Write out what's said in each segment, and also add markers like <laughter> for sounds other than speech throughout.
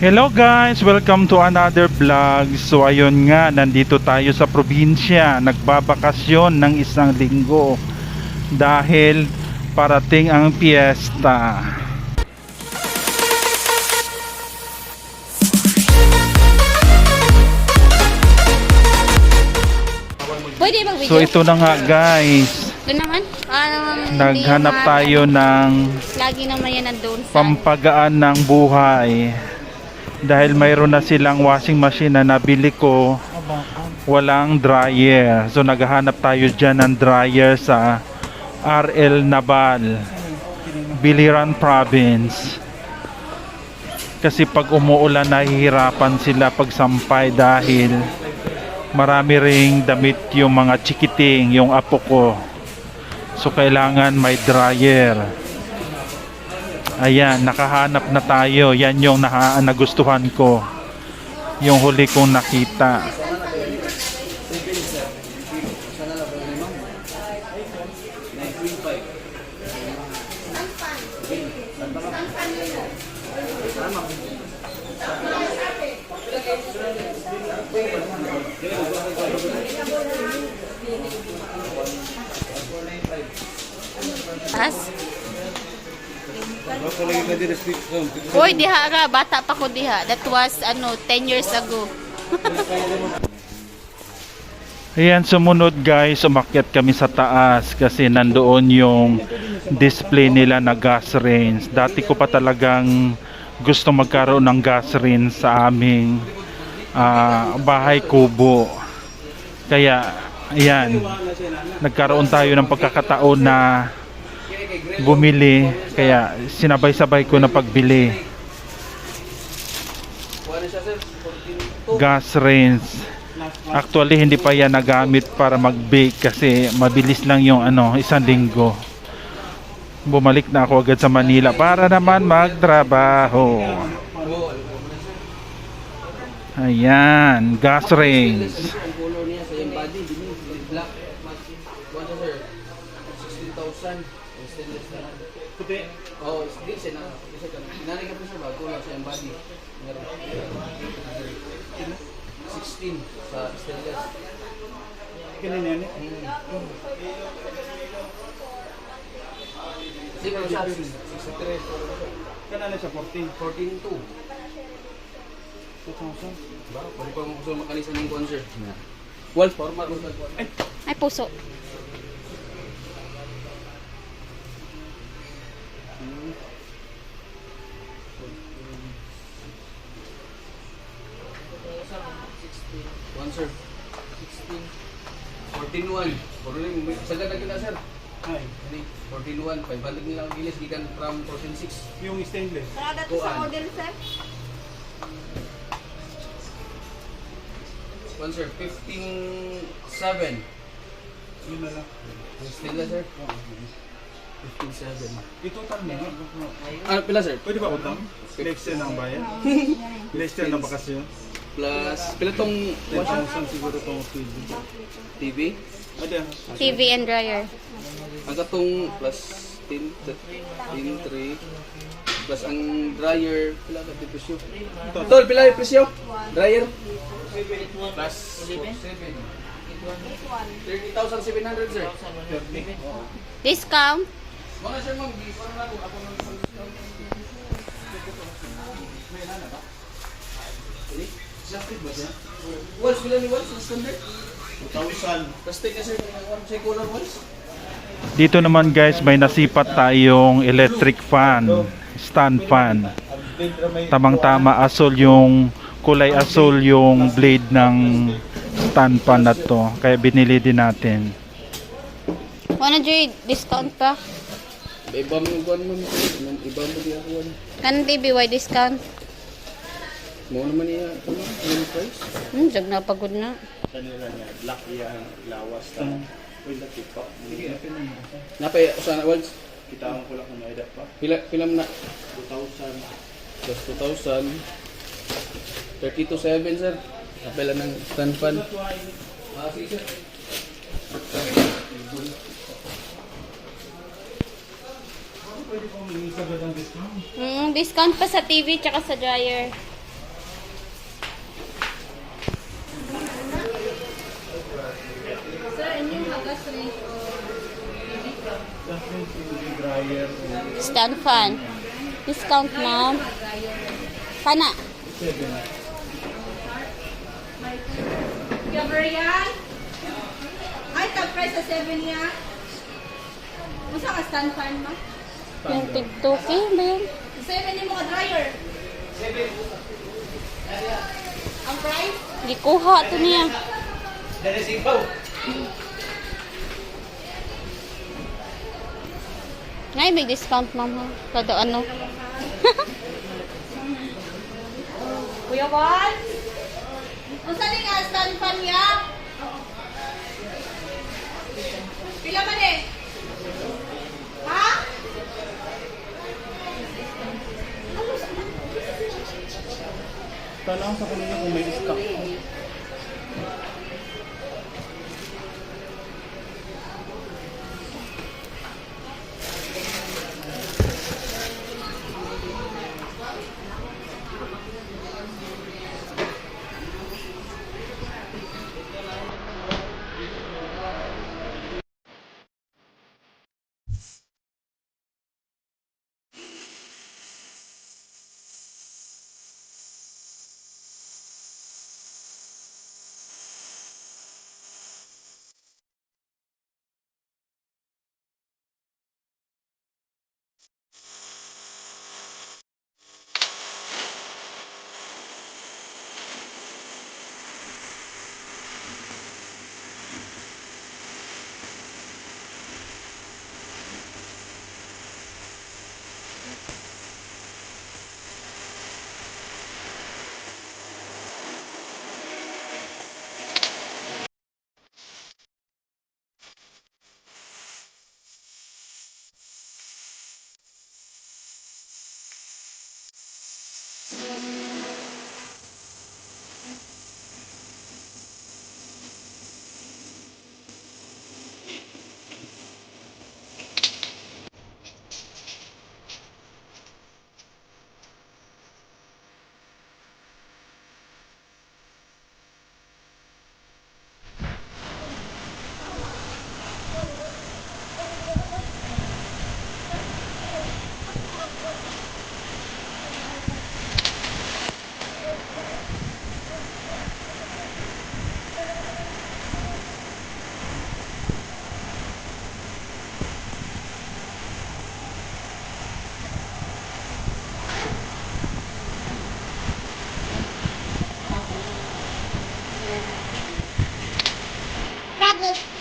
Hello guys! Welcome to another vlog. So ayun nga, nandito tayo sa probinsya. Nagbabakasyon ng isang linggo. Dahil parating ang piyesta. So ito na nga guys. Ito naman. Naghanap tayo ng Lagi naman yan nandun sa... pampagaan ng buhay. Dahil mayroon na silang washing machine na nabili ko. Walang dryer. So naghahanap tayo dyan ng dryer sa RL Nabal. Biliran Province. Kasi pag umuulan nahihirapan sila pagsampay dahil marami ring damit yung mga chikiting, yung apo ko. So kailangan may dryer. Ayan, nakahanap na tayo. Yan yung naha- nagustuhan ko. Yung huli kong nakita. Tas? Uy, diha ka. Bata pa ko diha. That was, ano, 10 years ago. Ayan, sumunod guys, umakyat kami sa taas kasi nandoon yung display nila na gas range. Dati ko pa talagang gusto magkaroon ng gas range sa aming ah, bahay kubo. Kaya, ayan, nagkaroon tayo ng pagkakataon na bumili. Kaya, sinabay-sabay ko na pagbili. Gas range. Actually, hindi pa yan nagamit para mag-bake kasi mabilis lang yung ano, isang linggo. Bumalik na ako agad sa Manila para naman magtrabaho. Ayan, gas range. Ang color niya sa yung body, din black. Kuha siya sir, 16,000. Stainless na lang. Puti? Oo, di siya na. Inari ka po siya ba? Kuha siya yung body. Meron. 16 sa stainless. Ganun yan Kasi siya, 63. Kanala sa 14. 14 2. Ba, pwede pa mo gusto ng kuha sir. Wolf, formal. Ay, Ay, puso. One sir. 16. 14 1. Puro sagad na kita sir. Ay, Ani, 14 1. 500 nila ang gilis gikan from 14 6. yung stainless. Kada to sa model, sir? One sir, 15 7. Yun na lang. Still na sir? 15 7. Itotal mo. Ano pila sir? Pwede ba utang? Lexer ng bayan? <laughs> Lexer na bakasyon? Plus, pila tong 10,000 siguro itong TV. TV? TV and dryer. Ang katong plus 10, 10, 3, plus ang dryer, pila ka presyo? Tol, pila yung presyo? Dryer? Plus 7. 30,700 sir. Discount? Mga sir ma'am, di parang ako ako nang discount. May lana ba? Siya ba siya? Once, pila ni dito naman guys, may nasipat tayong electric fan, stand fan. Tamang-tama asol yung kulay asol yung blade ng stand fan na to. Kaya binili din natin. Wala dyan discount pa. Iba mo yung kuhan mo. Iba mo di ako. TV, why discount? Mo naman niya. Ano? Yung price? Hmm, jag na pagod na. Napay, usana walls? Kita ko lang kung naida pa. Pila, mo na? 2,000. Plus 2,000. 32,7 sir. Napay lang ng stand fan. Ah, sige sir. Hmm, discount pa sa TV tsaka sa dryer. Stand fan. Discount, ma'am. Kana. Gabriel? Ay, tag-price sa 7 niya. Masa ka stand fan ma? Yung tigtoki ba yun? Sa 7 ni mga dryer. Ang price? Gikuha to niya. Ngay, may discount, ma'am. ha? Kada ano. <laughs> Kuya Juan? Kung saan nga stand fan niya? Pila man eh? Ha? Tanong sa kanila kung may stock.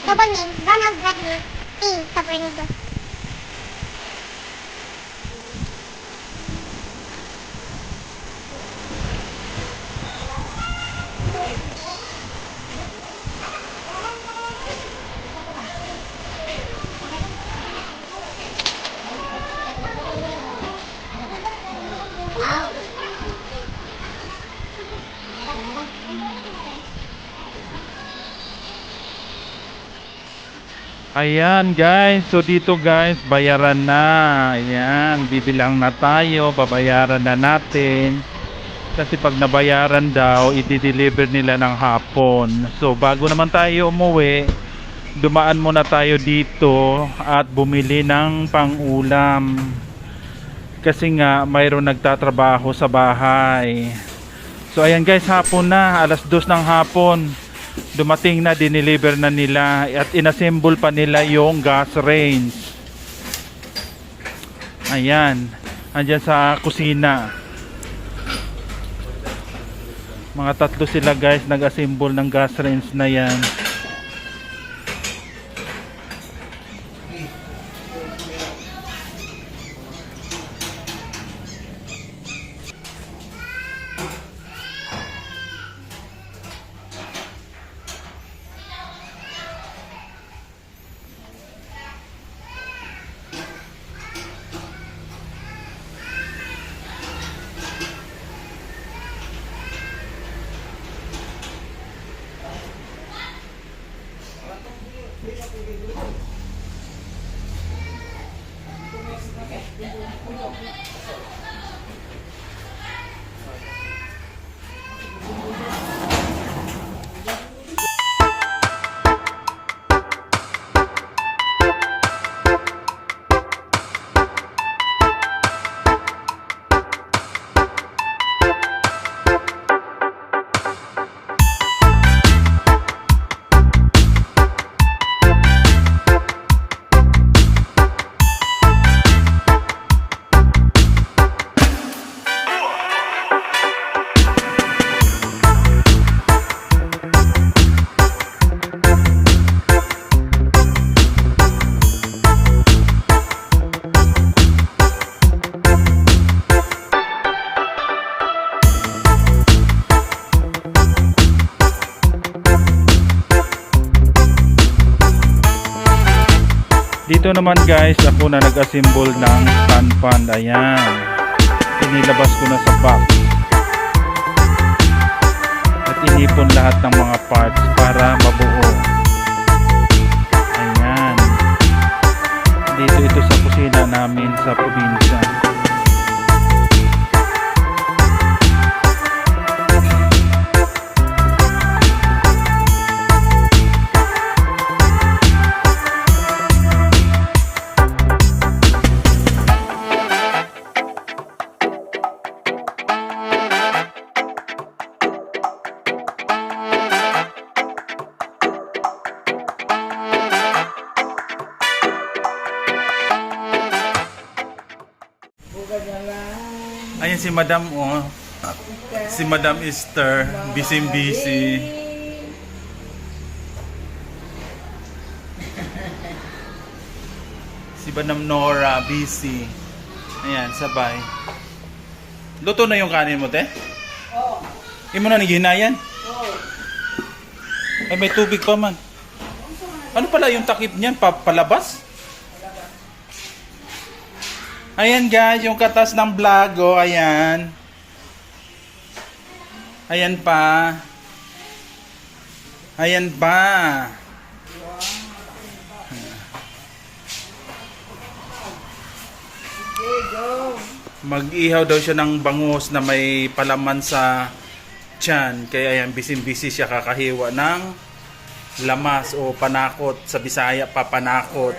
Sabunlu, gazoz vermeyi, değil sabunlu. Ayan guys, so dito guys, bayaran na. Ayan, bibilang na tayo, babayaran na natin. Kasi pag nabayaran daw, i-deliver nila ng hapon. So bago naman tayo umuwi, dumaan muna tayo dito at bumili ng pang-ulam. Kasi nga, mayroon nagtatrabaho sa bahay. So ayan guys, hapon na, alas dos ng hapon. Dumating na, dineliver na nila at inassemble pa nila yung gas range. Ayan, andyan sa kusina. Mga tatlo sila guys, nag-assemble ng gas range na yan. Naman guys, ako na nag-assemble ng stand fan. Ayan. Inilabas ko na sa box. At inipon lahat ng mga parts para mabuo. Ayan. Dito ito sa kusina namin sa probinsya. Si Madam oh. Si Madam Esther, busy-busy. <laughs> Si Madam Nora, busy. Ayan, sabay. Luto na yung kanin mo, te? Oo. Imo na nagihinayan? Oo. Ay, may tubig pa man. Ano pala yung takip niyan? Pa palabas? Ayan guys, yung katas ng vlog, oh, ayan. Ayan pa. Ayan pa. Mag-ihaw daw siya ng bangus na may palaman sa tiyan. Kaya ayan, bisin-bisi siya kakahiwa ng lamas o panakot. Sa Bisaya pa panakot.